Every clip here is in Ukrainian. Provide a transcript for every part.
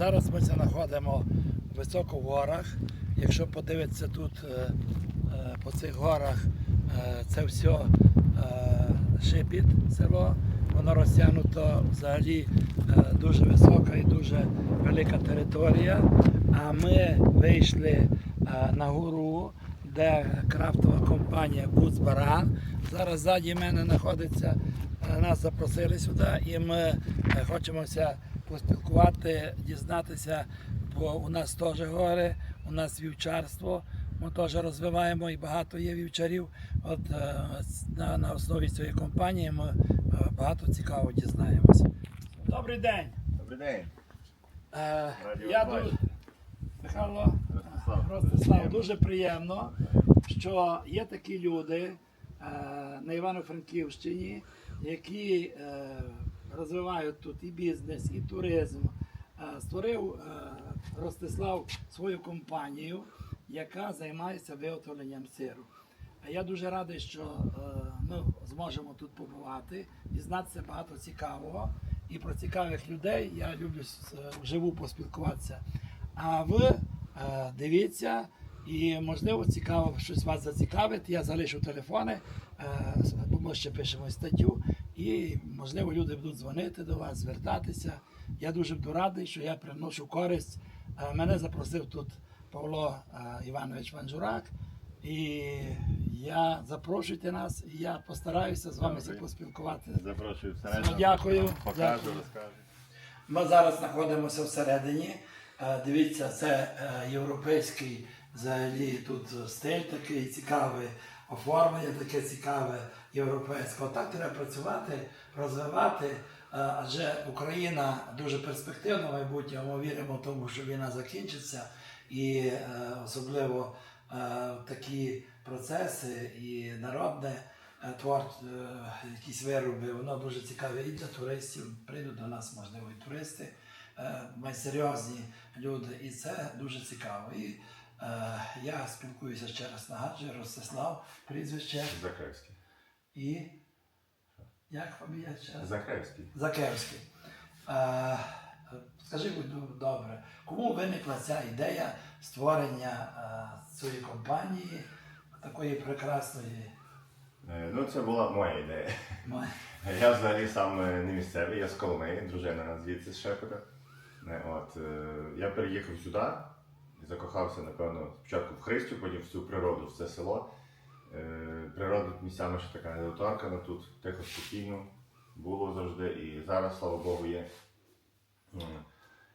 Зараз ми знаходимо високо в горах. Якщо подивитися тут е, е, по цих горах, е, це все шипіт село. Воно розтягнуто взагалі дуже висока і дуже велика територія. А ми вийшли на гору, де крафтова компанія Буцбаран. Зараз ззаді мене знаходиться. Нас запросили сюди, і ми хочемося поспілкувати, дізнатися, бо у нас теж гори, у нас вівчарство. Ми теж розвиваємо і багато є вівчарів. От е, на, на основі цієї компанії ми е, багато цікавого дізнаємося. Добрий день. Добрий день. Е, я дуже. Михайло Ростислав. Ростислав, дуже приємно, що є такі люди е, на Івано-Франківщині, які е, розвивають тут і бізнес, і туризм. Е, Створив е, Ростислав свою компанію, яка займається виготовленням сиру. Я дуже радий, що е, ми зможемо тут побувати, дізнатися багато цікавого. І про цікавих людей я люблю вживу поспілкуватися. А ви дивіться, і можливо цікаво щось вас зацікавить. Я залишу телефони, бо ми ще пишемо статтю, і можливо люди будуть дзвонити до вас, звертатися. Я дуже буду радий, що я приношу користь. Е, Мене запросив тут Павло е, Іванович Ванжурак. І я запрошуйте нас, і я постараюся з вами Добре. поспілкувати. Запрошую всередину. Дякую. Покажу, розкажу. Ми зараз знаходимося всередині. Е, Дивіться, це європейський взагалі тут стиль такий цікавий, оформлення таке цікаве європейське. Отак треба працювати, розвивати. е, Адже Україна дуже перспективна майбутнє. Ми віримо в тому, що війна закінчиться, і е, особливо е, такі процеси і народне твор, якісь вироби, воно дуже цікаве і для туристів. Прийдуть до нас, можливо, і туристи, майсерйозні люди, і це дуже цікаво. І я спілкуюся ще раз нагадую, Ростислав, прізвище Закревський. І як фамілія ще? Закревський. Закевський. Е, скажи, будь добре, кому виникла ця ідея створення е, цієї компанії, такої прекрасної? Е, Ну, це була моя ідея. Ма- Я взагалі сам е, не місцевий, я з Коломиї, дружина звідси з Шепета. Е, От, я переїхав сюди і закохався, напевно, спочатку в Христю, потім в цю природу, в це село. Е, Природа місцями ще така недоторкана, тут тихо спокійно було завжди, і зараз, слава Богу, є.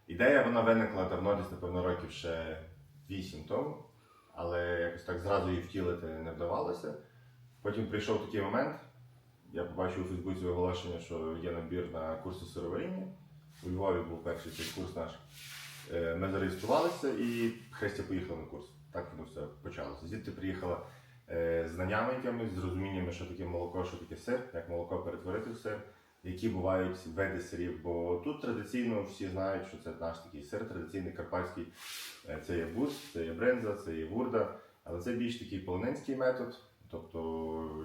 Ідея вона виникла давно, десь, напевно, років ще 8 тому, але якось так зразу її втілити не вдавалося. Потім прийшов такий момент, я побачив у Фейсбуці оголошення, що є набір на курси сироваріння. У Львові був перший цей курс наш. Е, Ми зареєструвалися і Христя поїхала на курс. Так воно все почалося. Звідти приїхала е, знаннями якимись, з розуміннями, що таке молоко, що таке сир, як молоко перетворити в сир, які бувають види сирів. Бо тут традиційно всі знають, що це наш такий сир, традиційний карпатський. Е, Це є бус, це є бринза, це є гурда, але це більш такий полонинський метод. Тобто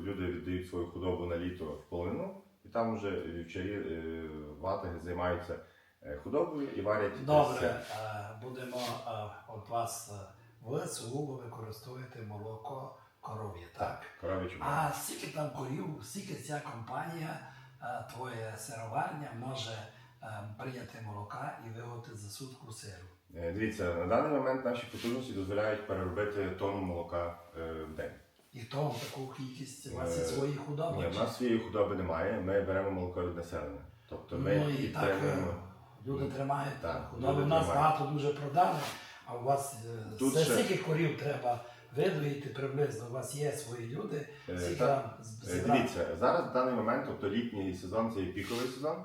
люди віддають свою худобу на літо в полонину, і там вже вівчарі е, ватаги займаються е, худобою і варять. Добре, е, будемо е, от вас е, ви сугубо використовуєте молоко коров'я, так? Коров'ячу А скільки там корів, скільки ця компанія, е, твоя сироварня може е, прийняти молока і виготовити за сутку сиру? Е, Дивіться, на даний момент наші потужності дозволяють переробити тонну молока е, в день. І то таку кількість у вас є Е, свої худоби? Ні, в чи- нас своєї худоби немає, ми беремо молоко від населення. Тобто ми Ну і так е, підтримуємо. люди тримають Так, худоби. люди У нас тримають. багато дуже продали, а у вас е, Тут це ще- скільки корів треба видоїти приблизно. У вас є свої люди, Е, вам з- Е. Дивіться, зараз в даний момент, тобто літній сезон, це є піковий сезон.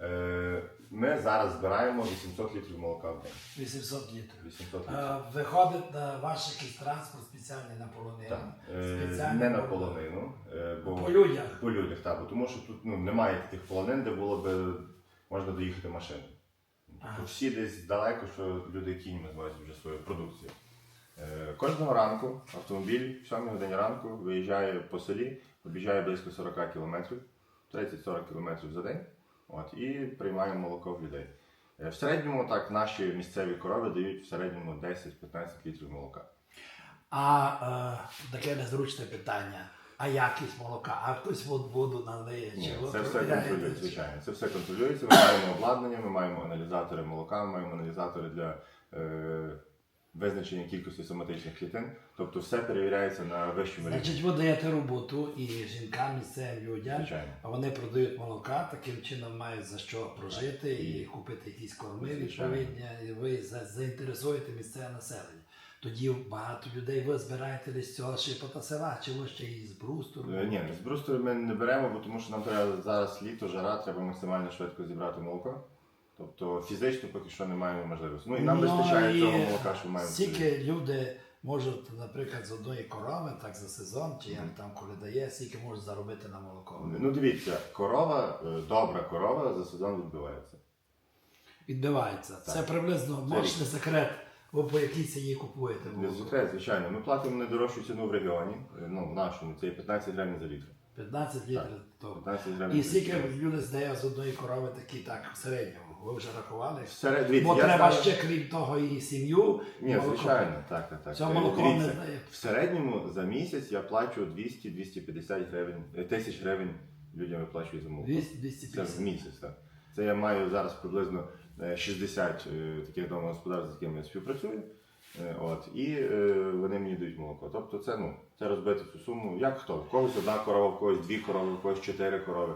Е, Ми зараз збираємо 800 літрів молока в день. 800 літрів. 800 літрів. Е, Виходить на ваш якийсь транспорт спеціальний на полонину. Так. Е, спеціальний Не на по- полонину, е, бо По людях. по людях, так, бо тому що тут ну, немає таких полонин, де було б можна доїхати машиною. Ага. Тобто всі десь далеко, що люди кіньми звозять вже свою продукцію. Е, Кожного ранку автомобіль в 7 годині ранку виїжджає по селі, об'їжджає близько 40 кілометрів, 30-40 кілометрів за день. От, і приймає молоко в людей. Е, В середньому так наші місцеві корови дають в середньому 10-15 літрів молока. А е, таке незручне питання. А якість молока? А хтось вод- воду налиє? Ні, Чи це все контролюється, звичайно. Це все контролюється. Ми маємо обладнання, ми маємо аналізатори молока, ми маємо аналізатори для е, визначення кількості соматичних клітин. Тобто все перевіряється на вищому рівні. Значить, ви даєте роботу і жінкам, місцевим людям, Звичайно. а вони продають молока, таким чином мають за що прожити і купити якісь корми Звичайно. відповідні, і ви за- заінтересуєте місцеве населення. Тоді багато людей ви збираєте десь з цього шипота села, чи ви ще і з брусту? Е, Ні, з брусту ми не беремо, бо тому що нам треба зараз літо, жара, треба максимально швидко зібрати молоко. Тобто фізично поки що не маємо можливості. Ну і нам вистачає і цього молока, що маємо. Скільки люди можуть, наприклад, з одної корови, так за сезон, чи як там коли дає, скільки можуть заробити на молоко? Ну дивіться, корова, е, добра корова за сезон відбивається. Відбивається. Це Так. приблизно, Це не секрет, ви по якій ціні купуєте Не секрет, звичайно. Ми платимо найдорожчу ціну в регіоні, е, ну в нашому, це є 15 гривень за літр. 15 літрів. То. 15 гривень. І скільки люди здає з одної корови такі так в середньому? Ви вже рахували? Дивіться, Бо я треба ставлю- ще крім того і сім'ю. Ні, молоко. звичайно, так, так, так. Цього Е, молоко не дивіться, здає. В середньому за місяць я плачу 200-250 гривень, е, тисяч гривень людям виплачую за молоко. 200 Це в 250. місяць, так. Це я маю зараз приблизно е, 60 е, таких домогосподарств, з якими я співпрацюю. Е, От, і е, вони мені дають молоко. Тобто це, ну, це розбити цю суму, як хто. В когось одна корова, в когось дві корови, в когось чотири корови.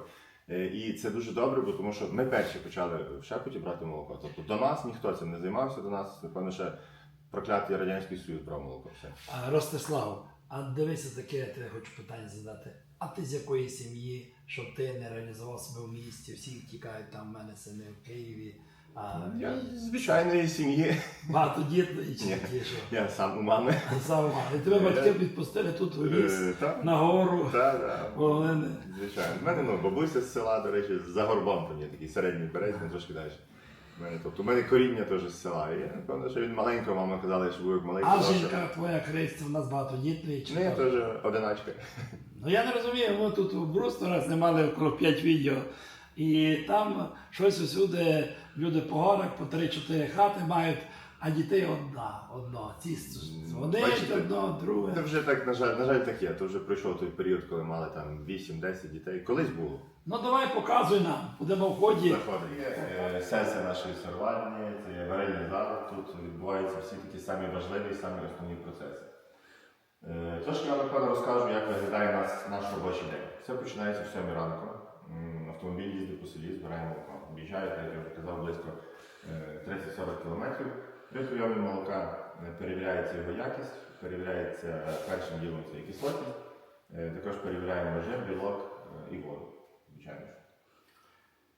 Е, І це дуже добре, бо тому що ми перші почали в Шепоті брати молоко. Тобто до нас ніхто цим не займався, до нас, напевно, ще проклятий Радянський Союз брав молоко. Все. А, Ростислав, а дивися таке, я хочу питання задати. А ти з якої сім'ї, що ти не реалізував себе в місті, всі тікають там в мене сини в Києві, а Я з звичайної сім'ї, багатодітної чи Ні. такі, що я сам у мами. саме. І тебе батьки відпустили тут у ліс, Е, Так, на гору. Звичайно. У мене ну, бабуся з села, до речі, за горбом там є такий середній берець, ну, трошки далі. У мене, тобто, у мене коріння теж з села. І я напевно, що він маленько, мама казала, що був маленький. А жінка твоя Христя в нас багатодітної чи Ну, я хто? теж одиначка. Ну я не розумію, ми тут у Брусторах знімали около 5 відео. І там щось усюди люди по горах по 3-4 хати мають, а дітей одна, одно. Ці вони Бачите? одно, друге. Це вже так, на жаль, на жаль, так є. То вже пройшов той період, коли мали там 8-10 дітей. Колись було. Ну давай показуй нам, будемо в ході. Заходить. Е, сесія нашої сорвальні, це є варильний зал. Тут відбуваються всі такі самі важливі і самі основні процеси. Е, Трошки я напевно розкажу, як виглядає наш робочий день. Все починається в 7 ранку. Автомобіль їздить по селі, збираємо молоко. Об'їжджає, як я вже казав, близько е, 30-40 кілометрів. При прийомі молока е, перевіряється його якість, перевіряється е, першим ділом це кислотність, Е, також перевіряємо режим, білок е, і воду. Звичайно.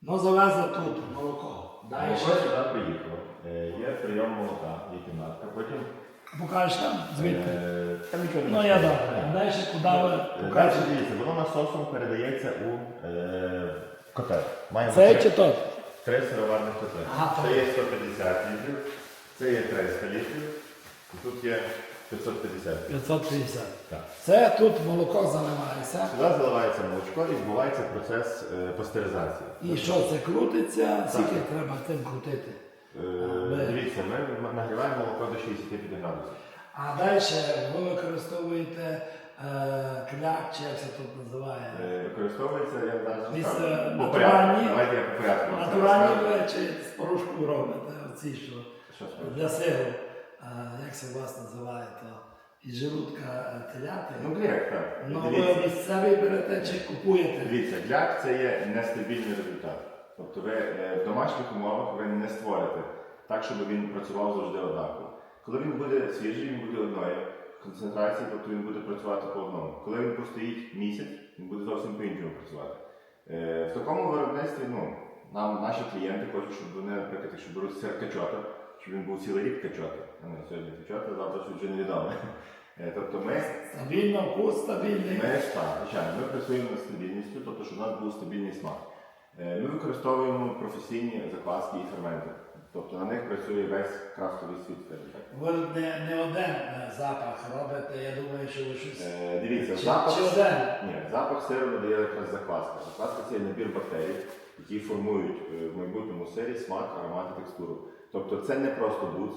Ну завезли тут молоко. Далі. Молоко сюди приїхало. Е, Є прийом молока, є кімнатка. Потім Покажеш там звідки. Е, Там нічого Ну я добре. Далі куди ви Е, Далі дивіться, воно насосом передається у е, котел. Маємо Це три- чи то? три сироварних котли. Ага, це є 150 літрів, це є 300 літрів, і тут є 550 літрів. 550. Так. Це тут молоко заливається. Сюди заливається молочко і відбувається процес е, пастеризації. І що це крутиться? Скільки треба тим крутити? Е, Дивіться, ми нагріваємо молоко до 65 градусів. А далі ви використовуєте е, кляк, чи як це тут називає? Е, Використовується, я зараз Міс- розкажу. е, натуральні-. Давайте я по порядку. вам Натуральні чи з порошку робите, оці що Що для сиру. Е, як це у вас називає то? Із желудка е, теляти? Ну, грек, так. Ну, Дивіться. ви місцевий берете чи купуєте? Дивіться, гляк це є нестабільний результат. Тобто ви е, в домашніх умовах ви не створите так, щоб він працював завжди однаково. Коли він буде свіжий, він буде одної концентрації, тобто він буде працювати по одному. Коли він постоїть місяць, він буде зовсім по-іншому працювати. Е, В такому виробництві ну, нам наші клієнти хочуть, щоб вони, наприклад, якщо беруть сир качота, щоб він був цілий рік качота. Ну, сьогодні качота, завтра щось вже невідоме. Е, Тобто ми Стабільно, вкус стабільний. ми так, звичайно, ми працюємо над стабільністю, тобто, щоб у нас був стабільний смак. Е, Ми використовуємо професійні закваски і ферменти. Тобто на них працює весь крафтовий світ. Ви не, не один е, запах робите, я думаю, що ви щось. Е, Дивіться, Чи, запах, чи один? ні, запах сиру надає якраз закваска. Закваска це набір бактерій, які формують е, в майбутньому сирі смак, аромат і текстуру. Тобто це не просто буц,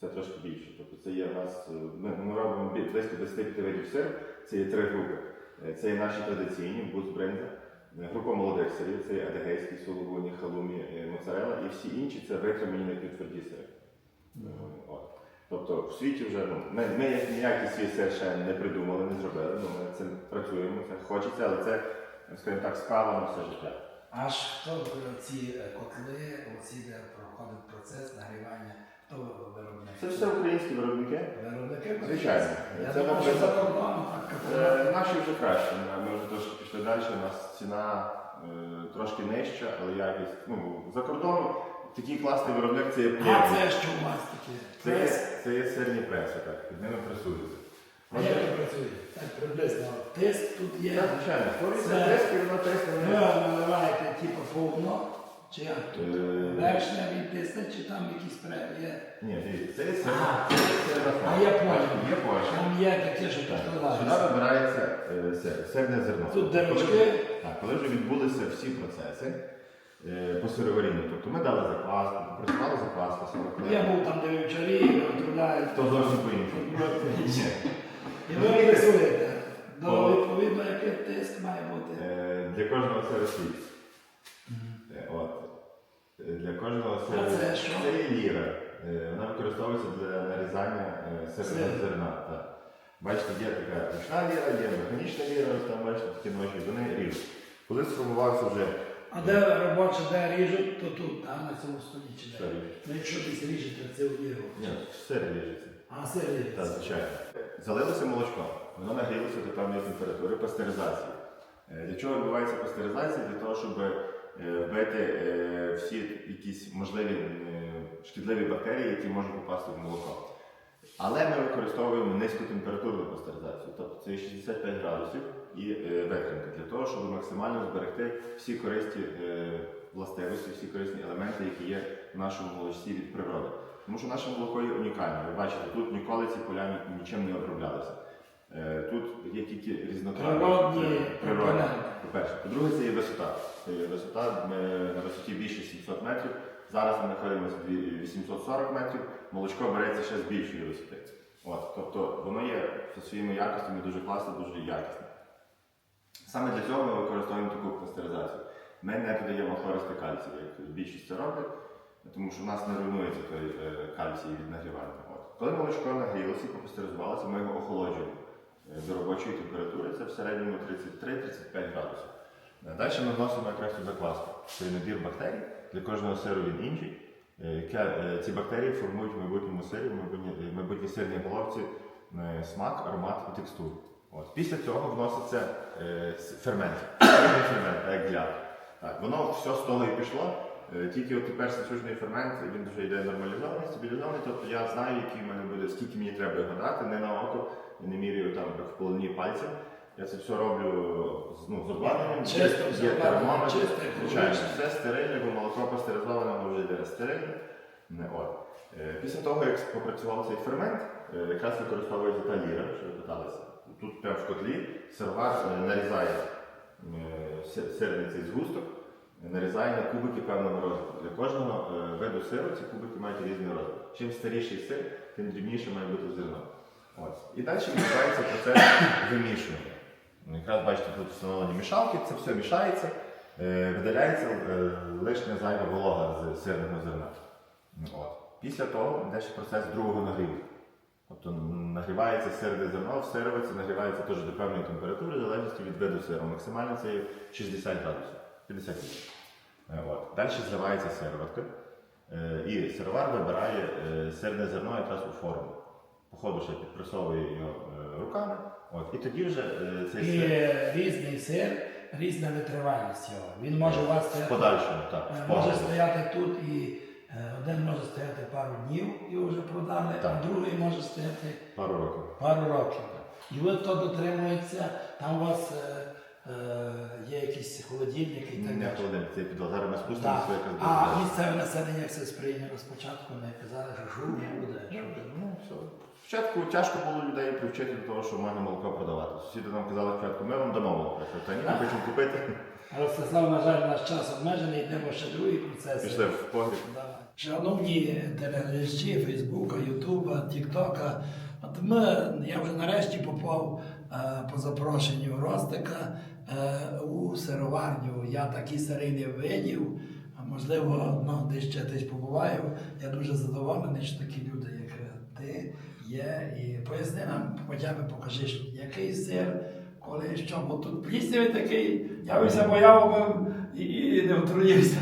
це трошки більше. Тобто це є в нас, е, ми, ми робимо близько 25 видів сиру, це є три групи. Це є наші традиційні буц бренди. Е, Група молодих сирів, це адегейські, сулугуні, халумі, е, моцарела, і всі інші це витримані напівтверді сири. Е, От. Тобто в світі вже ну, ми, ми як ніякий свій сир ще не придумали, не зробили. Ну, ми цим працюємо, це хочеться, але це, скажімо так, справа на все життя. Аж хто в ці е, котли, оці, де проходить процес нагрівання, хто виробник? Це все українські виробники. Виробники? Звичайно. Я Це думав, що за кордоном так. Е, Наші вже краще. Ми- вже трошки пішли далі. У нас ціна е, трошки нижча, але якість. Ну, за кордоном такий класний виробник це є А це що у вас таке? Це є, Прес? це є сирні преси, так. Під ними пресуються. А як це працює? Так приблизно. Тиск тут є. Так, звичайно, створюється Це- тиск, і воно тиск Ви наливаєте типу повно, чи як Вершня від тисне, чи там якісь пре є? Ні, дивіться, це сир. А, це А форма. я понял. Там є таке, що Сюди вибирається е, сир, сирне зерно. Тут Коли дирочки. вже- Так, коли вже відбулися всі процеси е, по сироварінню, тобто ми дали закваску, працювали закваску, Я був там, де вівчарі, відправляють. То зовсім по-іншому. Ні. І ви працюєте. Ну, відповідно, який тиск має бути. Е, Для кожного сиру свій. Е. Е, Для кожного сиру. Це? Це є ліра. Е, Вона використовується для нарізання е, сирного зерна. Так. Бачите, є така ручна ліра, є механічна ліра, ось там бачите такі ножі, вони ріжуть. Коли сформувався вже А де робоче, де ріжуть, то тут, а на цьому столі чи де. Ну, якщо десь ріжете, це у нього. Ні, сир ріжеться. А це Так, звичайно. Залилося молочко, воно нагрілося до певної температури пастеризації. Е, Для чого відбувається пастеризація? Для того, щоб е, вбити е, всі якісь можливі е, шкідливі бактерії, які можуть попасти в молоко. Але ми використовуємо низьку температурну пастеризацію, тобто це 65 градусів і е, витримка, для того, щоб максимально зберегти всі корисні е, властивості, всі корисні елементи, які є в нашому молочці від природи. Тому що наше молоко є унікальне. Ви бачите, тут ніколи ці поля нічим не оброблялися. Е, Тут є тільки різнотрав'я. Природні компоненти. По-перше. По-друге, це є висота. Це є висота ми на висоті більше 700 метрів. Зараз ми знаходимося 840 метрів. Молочко береться ще з більшої висоти. От, тобто воно є за своїми якостями дуже класне, дуже якісне. Саме для цього ми використовуємо таку пастеризацію. Ми не додаємо хлористий кальцій, як більшість це роблять, тому що в нас не руйнується той е, кальцій від нагрівання. От. Коли молочко нагрілося і попастеризувалося, ми його охолоджуємо е, до робочої температури, це в середньому 33-35 градусів. Е, Далі ми вносимо якраз цю закваску. Це набір бактерій, для кожного сиру він інший. Е, Ці бактерії формують в майбутньому сирі, в майбутній- сирній головці смак, аромат і текстуру. От. Після цього вноситься фермент. Фермент, як гляд. Так, воно все з того і пішло. Тільки от тепер сучний фермент, він вже йде нормалізований, стабілізований, тобто я знаю, який в мене буде, скільки мені треба його дати, не на око, не міряю там як в полоні пальців. Я це все роблю з, ну, з обладнанням, Чисто, є термометр, звичайно, все стерильне, бо молоко пастеризоване, воно вже йде стерильне. Не, от. Е, Після того, як попрацював цей фермент, е, якраз використовується та ліра, що ви питалися. Тут прямо в котлі сировар е, нарізає си- сирний цей згусток, нарізає на кубики певного розміру. Для кожного виду сиру ці кубики мають різний розмір. Чим старіший сир, тим дрібніше має бути зерно. От. І далі відбувається процес вимішування. Ну, Якраз бачите, тут встановлені мішалки, це все мішається, е, видаляється е, лишня зайва волога з сирного зерна. От. Після того йде ще процес другого нагріву. Тобто нагрівається сирне зерно, всиривається, нагрівається теж до певної температури, в залежності від виду сиру. Максимально це є 60 градусів, 58. Е, От. Далі зливається сироватка. І сировар вибирає сирне зерно якраз у форму. По ходу ще підпресовує його е, руками. От. І тоді вже е, цей І сир е, різний сир, різна витривалість його. Він може у вас в стояти, подальшому. Так, е, в може погребі. стояти тут і е, один може стояти пару днів і вже продали, Так. а другий може стояти Пару років. пару років. І ви то дотримується, там у вас е, е, є якісь холодильники і так Не далі. холодильник, це підвал. Зараз ми спустимося Так. якраз А до місцеве населення це сприйняло спочатку, не казали, що шум буде. що буде. Ну, все. Спочатку тяжко було людей привчити до того, що можна молоко продавати. Сусіди нам казали спочатку, ми вам дамо молоко. Та ні, ми хочемо купити. Ростислав, на жаль, наш час обмежений, йдемо ще другий процес. Пішли в погріб. Давай. Шановні телеглядачі Фейсбука, Ютуба, Тіктока. От ми, я вже нарешті попав е, по запрошенню Ростика е, у сироварню. Я такі сири не видів. А можливо, ну, десь ще десь побуваю. Я дуже задоволений, що такі люди, як ти, є. І поясни нам, хоча б покажи, який сир, коли що, бо тут пліснявий такий, я би все бояв і, і не отруївся.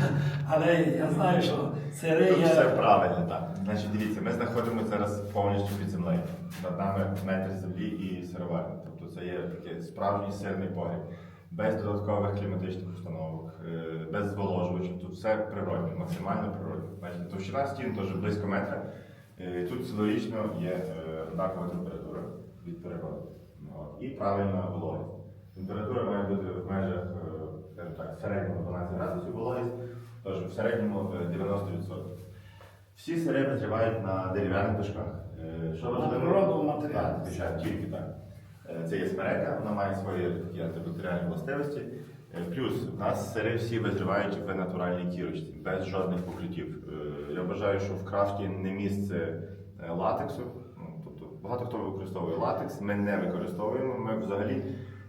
Але я знаю, що сири Тут все правильно, так. Значить, дивіться, ми знаходимося зараз повністю під землею. Над нами метр землі і сироварня. Тобто це є такий справжній сирний погріб. Без додаткових кліматичних установок, е, без зволожувачів. Тут все природне, максимально природне. Значить, товщина стін теж близько метра. Е, Тут логічно є е, однакова температура від. От. І правильна вологість. Температура має бути в межах, е, так, в середньому 12 градусів, вологість, тож в середньому е, 90%. Всі сири притривають на дерев'яних дошках. Що важливо? Так, тільки так. Це є смерека, вона має свої такі антибактеріальні властивості. Плюс в нас сири всі визрівають в натуральній кірочці, без жодних покриттів. Е, Я вважаю, що в крафті не місце е, латексу. Ну, Тобто багато хто використовує латекс, ми не використовуємо. Ми взагалі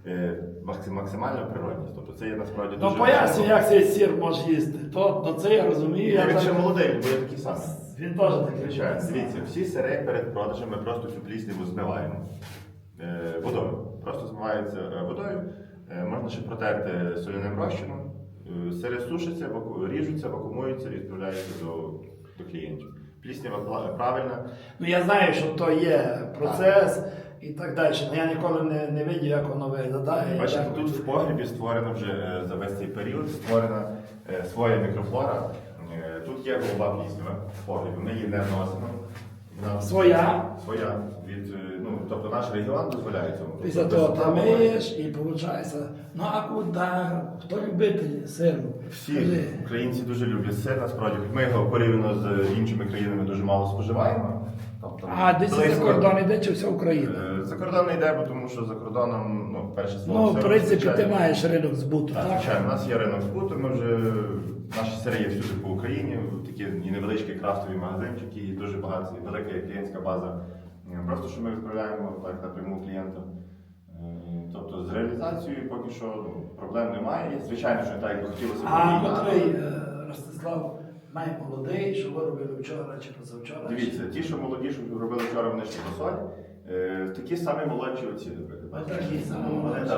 е, максимально природність. Тобто це є насправді Ну поясню, як цей сир може їсти. То, то це я розумію. Я Я він ще так- молодий, бо я такий самий. Він теж такий. Звичайно, дивіться, всі сири перед продажем ми просто цю плісняву змиваємо е, водою. Просто змивається водою. Е, можна ще протерти соляним розчином. Е, сири сушаться, ріжуться, вакуумуються і відправляються до, до клієнтів. Пліснява правильна. Ну я знаю, що то є процес і так далі. Я ніколи не, не видів, як воно виглядає. Бачите, тут в погрібі створено вже е, за весь цей період створена своя мікрофлора. Тут є голуба пліснява в погрібі, ми її не вносимо. Вона Своя? Своя. Від, е, ну, тобто наш регіон дозволяє цьому. Після Тобто того без проблем. миєш і виходить. Ну а куди? Хто любитель сиру? Всі Скажи. українці дуже люблять сир, насправді. Ми його порівняно з іншими країнами дуже мало споживаємо. Тобто, А десь за близько- кордон йде чи вся Україна? Е, За кордон не йде, бо тому що за кордоном, ну, перше слово. Ну, в принципі, ти маєш ринок збуту, Так, так? звичайно, у нас є ринок збуту, ми вже наші сири є всюди по Україні, такі і невеличкі крафтові магазинчики, і дуже багато, і велика є клієнтська база. Е, Просто що ми відправляємо так напряму клієнтам. Е, Тобто з реалізацією поки що ну, проблем немає. Звичайно, що не так, як би хотілося. А котрий е, Ростислав має молодий, що ви робили вчора чи позавчора? Дивіться, ті, що молоді, що робили вчора, вони ще посолі. Е, такі самі молодші оці, наприклад. Такі самі молодші.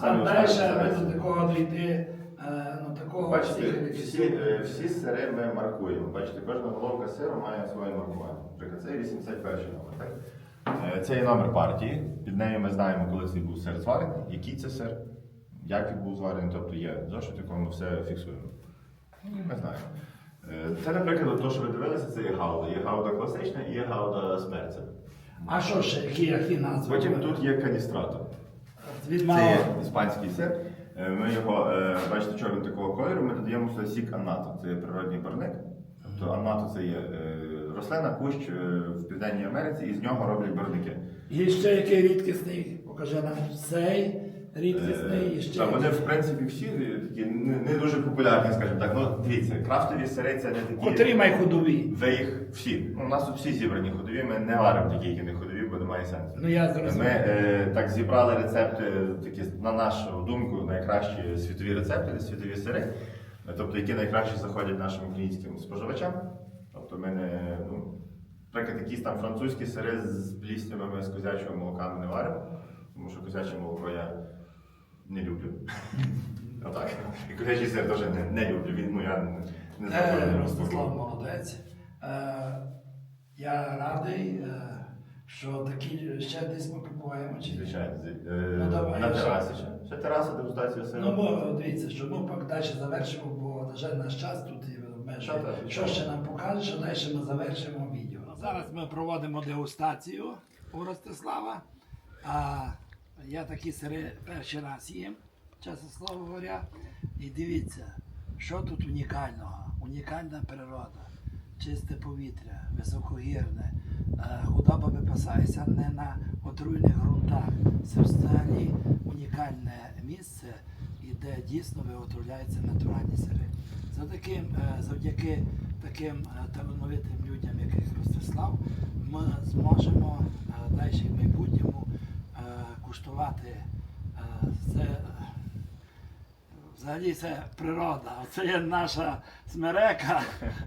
А далі ви до такого дійти, ну такого Бачите, всі, е, всі сири ми маркуємо. Бачите, кожна головка сиру має своє маркування. Наприклад, це 81 номер. Так? Е, Це є номер партії. Під нею ми знаємо, коли цей був сир зварений, який це сир, як він був зварений, тобто є зошит, якому ми все фіксуємо. Ну, Ми знаємо. Е, Це, наприклад, те, що ви дивилися, це є гауда. Є гауда класична і є гауда з перцем. А що ще, які, які назви? Потім тут є каністрато. Це є іспанський сир. Е, Ми його, е, бачите, він такого кольору, ми додаємо сюди сік аннато. Це є природний барник. Тобто аннато це є е, рослина, кущ в Південній Америці, і з нього роблять барники. І ще який рідкісний, покажи нам цей рідкісний, і ще. Та вони, в принципі, всі такі не, дуже популярні, скажімо так. Ну, дивіться, крафтові сири це не такі. Котрі май ходові. Ви їх всі. Ну, у нас тут всі зібрані ходові, ми не варимо такі, які не ходові, бо немає сенсу. Ну я Ми е, так зібрали рецепти, такі, на нашу думку, найкращі світові рецепти, світові сири, е, тобто які найкраще заходять нашим українським споживачам. Тобто ми не, ну, наприклад, якісь там французькі сири з пліснявими, з козячого молока ми не варимо, тому що козяче молоко я не люблю. Отак. І козячий сир теж не, не люблю. Він, ну, я не, не знаю. Е, я не Ростислав молодець. Е, я радий, е, що такі ще десь ми побуваємо. Чи... ні? Звичайно. з- Ну, Е, давай, на я терасі ще. Ще тераса, дегустація сиру. Ну, бо дивіться, що ми поки далі завершимо, бо, на жаль, наш час тут є обмежений. Так, так, Що так. ще нам покаже, що далі ми завершимо відео. Зараз ми проводимо дегустацію у Ростислава. А я такі сири перший раз їм, чесно слово говоря. І дивіться, що тут унікального? Унікальна природа, чисте повітря, високогірне, е, худоба випасається не на отруйних ґрунтах. Це взагалі унікальне місце. і де дійсно виготовляються натуральні сири. За таким, е, завдяки таким е, талановитим людям, яких Ростислав, ми зможемо далі в майбутньому куштувати це. Взагалі це природа. Це є наша смерека,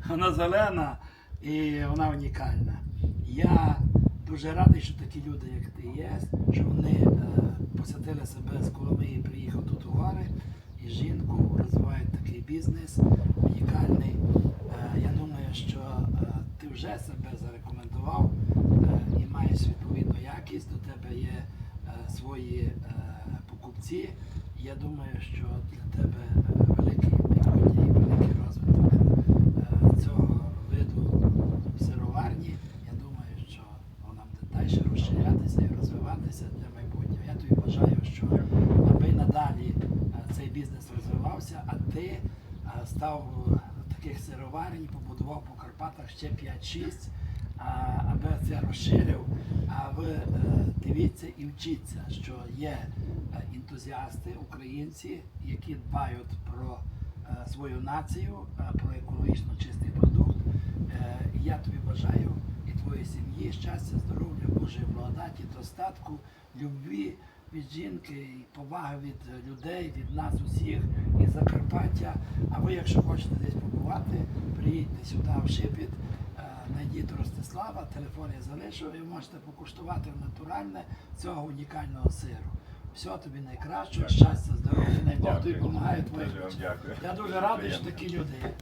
вона зелена і вона унікальна. Я дуже радий, що такі люди, як ти є, що вони е, посвятили себе з Коломиї, приїхав тут у гори, і жінку розвивають такий бізнес унікальний. Е, я думаю, що е, ти вже себе зарекомендував і маєш відповідну якість, до тебе є свої покупці. Я думаю, що для тебе е, великий майбутнє і великий розвиток е, цього виду сироварні. Я думаю, що вона буде далі розширятися і розвиватися для майбутнього. Я тобі бажаю, що аби надалі е, цей бізнес розвивався, а ти став таких сироварень, побудував по Карпатах ще 5-6, аби це розширив. А ви е, дивіться і вчіться, що є е, ентузіасти, українці, які дбають про е, свою націю, про екологічно чистий продукт. Я тобі бажаю і твоїй сім'ї щастя, здоров'я, Божої благодаті, достатку, любві від жінки, і поваги від людей, від нас усіх і Закарпаття. А ви, якщо хочете десь побувати, приїдьте сюди в Шипіт. Найдіть Ростислава, телефон я залишив, і можете покуштувати натуральне цього унікального сиру. Всього тобі найкращого, щастя, здоров'я, най Бог тобі допомагає твоїх. Я дуже радий, що такі люди є.